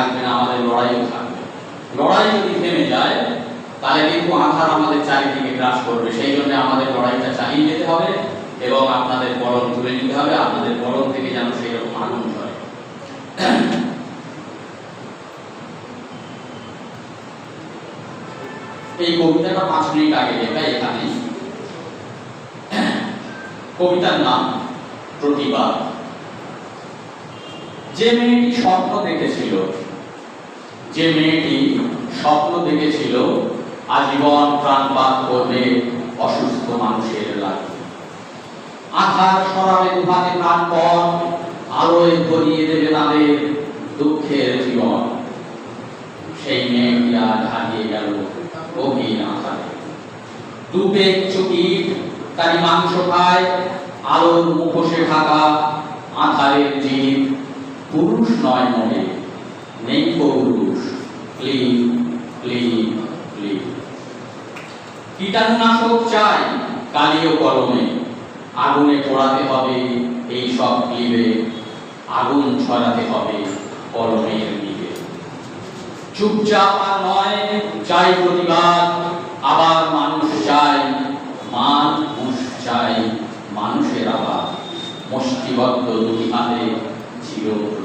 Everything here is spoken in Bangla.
থাকবে না, আমাদের লড়াইও থাকবে। লড়াই যদি থেমে যায়, তাহলে কিন্তু আধার আমাদের চারিদিকে গ্রাস করবে। সেই জন্য আমাদের লড়াইটা চালিয়ে যেতে হবে এবং আপনাদের বরণ তুলে নিতে হবে। আপনাদের বরণ থেকে যেন সেই রকম আগুন হয়। এই কবিতাটা পাঁচ মিনিট আগে লেখা এখানে কবিতার নাম প্রতিবাদ। যে মেয়েটি স্বপ্ন দেখেছিল যে মেয়েটি স্বপ্ন দেখেছিল, আজীবন প্রাণপাত করবে অসুস্থ মানুষের লাগে সরাবে দুহাতে প্রাণপণ, আলোয় ভরিয়ে দেবে তাদের দুঃখের জীবন। সেই মেয়েটি আজ হারিয়ে গেল গভীর আধারে দুপেক চকিট তারি মাংস খায়, আলোর মুখোশে ঢাকা আধারের জীব। পুরুষ নয় মনে নেই পুরুষ। Clean clean clean. কীটাণুনাশক চাই কালীয় কলমে। আগুনে পোড়াতে হবে এই সব ক্লিবে। আগুন ছড়াতে হবে কলমের দিকে চুপচাপ আর নয়, চাই প্রতিবাদ। আবার মানুষ চাই মানুষ চাই মানুষের আবার। মুষ্টিবদ্ধ দুটি হাতে চির